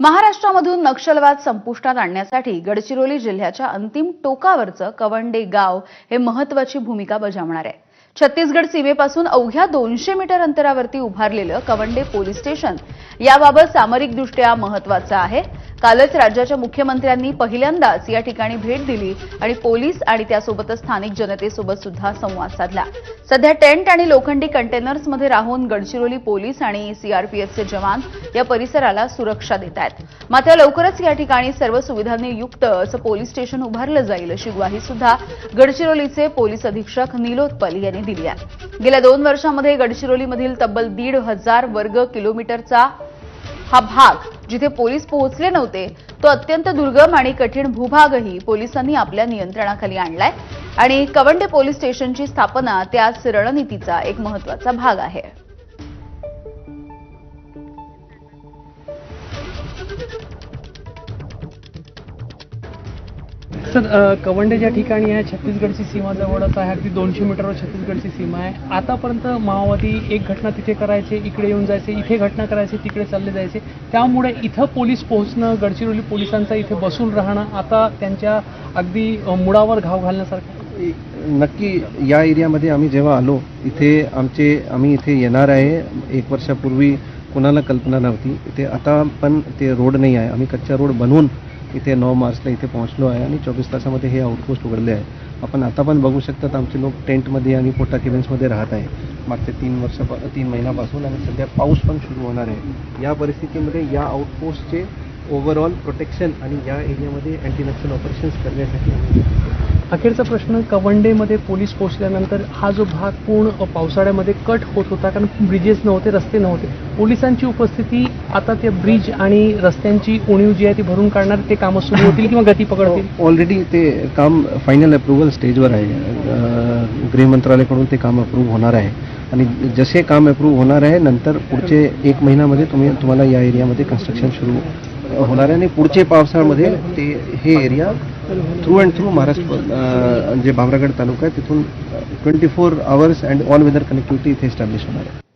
महाराष्ट्रामधून नक्षलवाद संपुष्टात आणण्यासाठी गडचिरोली जिल्ह्याच्या अंतिम टोकावरचं कवंडे गाव हे महत्वाची भूमिका बजावणार आहे. छत्तीसगड सीमेपासून अवघ्या दोनशे मीटर अंतरावरती उभारलेलं कवंडे पोलीस स्टेशन याबाबत सामरिकदृष्ट्या महत्वाचं आहे. कालच राज्याच्या मुख्यमंत्र्यांनी पहिल्यांदाच या ठिकाणी भेट दिली आणि पोलीस आणि त्यासोबतच स्थानिक जनतेसोबत सुद्धा संवाद साधला. सध्या टेंट आणि लोखंडी कंटेनर्समध्ये राहून गडचिरोली पोलीस आणि सीआरपीएफचे जवान या परिसराला सुरक्षा देत आहेत मात्र लवकरच या ठिकाणी सर्व सुविधांनी युक्त असं पोलीस स्टेशन उभारलं जाईल अशी ग्वाही सुद्धा गडचिरोलीचे पोलीस अधीक्षक निलोत्पल यांनी दिली आहे. गेल्या दोन वर्षांमध्ये गडचिरोलीमधील तब्बल दीड हजार वर्ग किलोमीटरचा हा भाग जिथे पोलीस पोहोचले नव्हते तो अत्यंत दुर्गम आणि कठीण भूभागही पोलिसांनी आपल्या नियंत्रणाखाली आणलाय. आणि कवंडे पोलीस स्टेशनची स्थापना त्याच रणनीतीचा एक महत्त्वाचा भाग आहे. सर कवंडे ज्या ठिकाणी आहे छत्तीसगडची सीमा जवळच आहे अगदी दोनशे मीटरवर छत्तीसगडची सीमा आहे. आतापर्यंत माओवादी एक घटना तिथे करायचे इकडे येऊन जायचे इथे घटना करायचे तिकडे चालले जायचे. त्यामुळे इथं पोलीस पोहोचणं गडचिरोली पोलिसांचा इथे बसून राहणं आता त्यांच्या अगदी मुळावर घाव घालण्यासारखं. नक्की या एरियामध्ये आम्ही जेव्हा आलो इथे आमचे आम्ही इथे येणार आहे. एक वर्षापूर्वी कुणाला कल्पना नव्हती. इथे आता पण ते रोड नाही आहे. आम्ही कच्चा रोड बनवून इथे नऊ मार्चला इथे पोहोचलो आहे आणि चोवीस तासामध्ये हे आउटपोस्ट उघडले आहे. आपण आता पण बघू शकतात आमचे लोक टेंटमध्ये आणि पोटा केबिन्समध्ये राहत आहे. मागच्या तीन वर्षा तीन महिन्यापासून आणि सध्या पाऊस पण सुरू होणार आहे. या परिस्थितीमध्ये या आउटपोस्टचे ओव्हरऑल प्रोटेक्शन आणि या एरियामध्ये अँटी नक्सल ऑपरेशन्स करण्यासाठी आम्ही अखेरचा प्रश्न कवंडेमध्ये पोलीस पोहोचल्यानंतर हा जो भाग पूर्ण पावसाळ्यामध्ये कट होत होता कारण ब्रिजेस नव्हते रस्ते नव्हते. पोलिसांची उपस्थिती आता त्या ब्रिज आणि रस्त्यांची उणीव जी आहे ती भरून काढणार ते कामं सुरू होतील किंवा गती पकडतील? हो, ऑलरेडी ते काम फायनल अप्रुव्हल स्टेजवर आहे. गृह मंत्रालयाकडून ते काम अप्रूव्ह होणार आहे. आणि जसे काम अप्रूव्ह होणार आहे नंतर पुढचे एक महिन्यामध्ये तुम्ही तुम्हाला या एरियामध्ये कन्स्ट्रक्शन सुरू होणार आहे आणि पुढचे पावसाळ्यामध्ये ते हे area through and through Maharashtra जे भामरागड तालुका आहे तिथून twenty four hours and all weather connectivity इथे एस्टॅब्लिश होणार आहे.